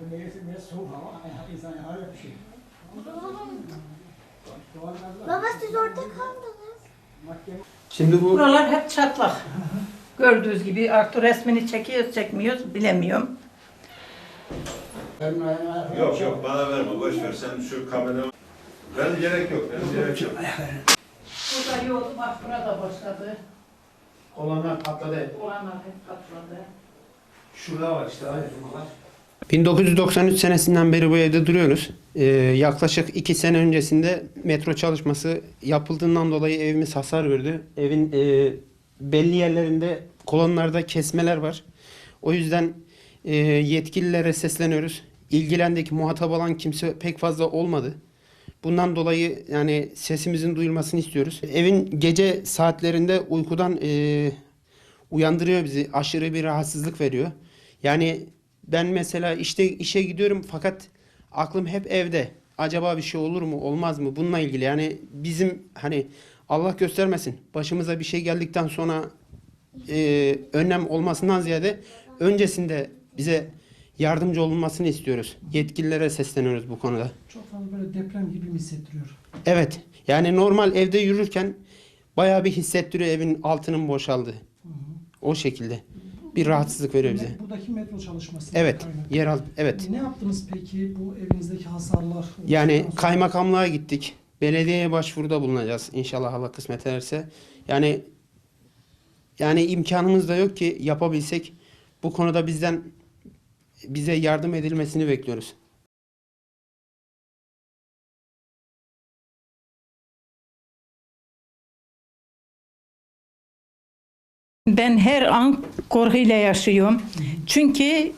Artık neyse ne soğuk ama hani insan yapar bir şey. Baba siz orada. Şimdi bu Buralar hep çatlak. Gördüğünüz gibi artık resmini çekiyoruz çekmiyoruz bilemiyorum. Yok yok bana verme boş ver sen şu kamera. Ben gerek yok ben gerek yok. Burada yol bak burada başladı. Olanlar patladı. Olanlar hep patladı. Şurada var işte. Hayır, var. 1993 senesinden beri bu evde duruyoruz. Ee, yaklaşık iki sene öncesinde metro çalışması yapıldığından dolayı evimiz hasar gördü. Evin e, belli yerlerinde kolonlarda kesmeler var. O yüzden e, yetkililere sesleniyoruz. İlgilendeki muhatap olan kimse pek fazla olmadı. Bundan dolayı yani sesimizin duyulmasını istiyoruz. Evin gece saatlerinde uykudan e, uyandırıyor bizi. Aşırı bir rahatsızlık veriyor. Yani ben mesela işte işe gidiyorum fakat aklım hep evde. Acaba bir şey olur mu, olmaz mı? Bununla ilgili yani bizim hani Allah göstermesin başımıza bir şey geldikten sonra e, önlem olmasından ziyade öncesinde bize yardımcı olunmasını istiyoruz. Yetkililere sesleniyoruz bu konuda. Çok fazla böyle deprem gibi mi hissettiriyor? Evet. Yani normal evde yürürken bayağı bir hissettiriyor evin altının boşaldığı. O şekilde. Bir rahatsızlık veriyor bize. Buradaki metro çalışması. Evet. kaynaklı. Yeraltı. Evet. Ne yaptınız peki bu evinizdeki hasarlar? Yani sonra? kaymakamlığa gittik. Belediyeye başvuruda bulunacağız inşallah Allah kısmet ederse. Yani yani imkanımız da yok ki yapabilsek bu konuda bizden bize yardım edilmesini bekliyoruz. Ben her an korkuyla yaşıyorum. Çünkü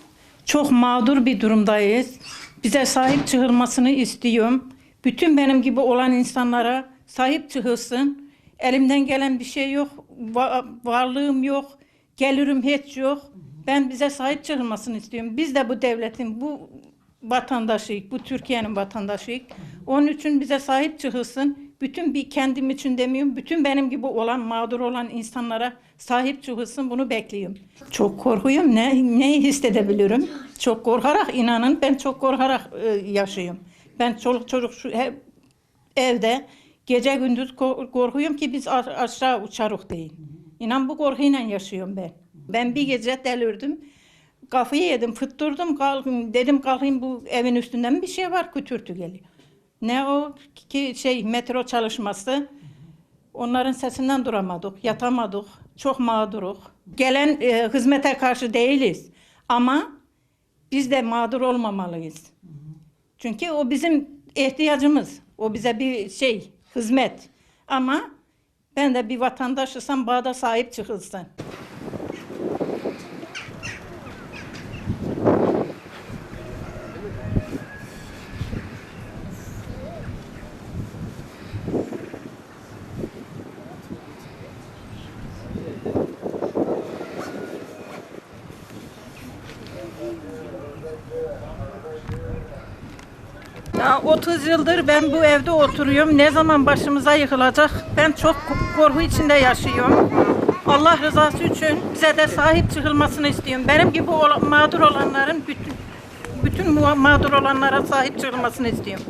çok mağdur bir durumdayız. Bize sahip çıkılmasını istiyorum. Bütün benim gibi olan insanlara sahip çıkılsın. Elimden gelen bir şey yok. Va- varlığım yok. Gelirim hiç yok. Ben bize sahip çıkılmasını istiyorum. Biz de bu devletin, bu vatandaşıyız, bu Türkiye'nin vatandaşıyız. Onun için bize sahip çıkılsın. Bütün bir kendim için demiyorum, bütün benim gibi olan, mağdur olan insanlara sahip çıkılsın bunu bekliyorum. Çok korkuyorum. Ne, neyi hissedebilirim? Çok korkarak inanın ben çok korkarak e, yaşıyorum. Ben çoluk çocuk şu hep evde gece gündüz ko- korkuyorum ki biz aşağı uçarık değil. İnan bu korkuyla yaşıyorum ben. Ben bir gece delirdim. Kafayı yedim, fıttırdım, kalkayım, dedim kalkayım bu evin üstünden bir şey var, kütürtü geliyor. Ne o ki şey metro çalışması. Onların sesinden duramadık, yatamadık, çok mağduruk. Gelen e, hizmete karşı değiliz ama biz de mağdur olmamalıyız. Çünkü o bizim ihtiyacımız. O bize bir şey, hizmet. Ama ben de bir vatandaşısam bağda sahip çıkılsın. 30 yıldır ben bu evde oturuyorum. Ne zaman başımıza yıkılacak? Ben çok korku içinde yaşıyorum. Allah rızası için bize de sahip çıkılmasını istiyorum. Benim gibi mağdur olanların bütün bütün mağdur olanlara sahip çıkılmasını istiyorum.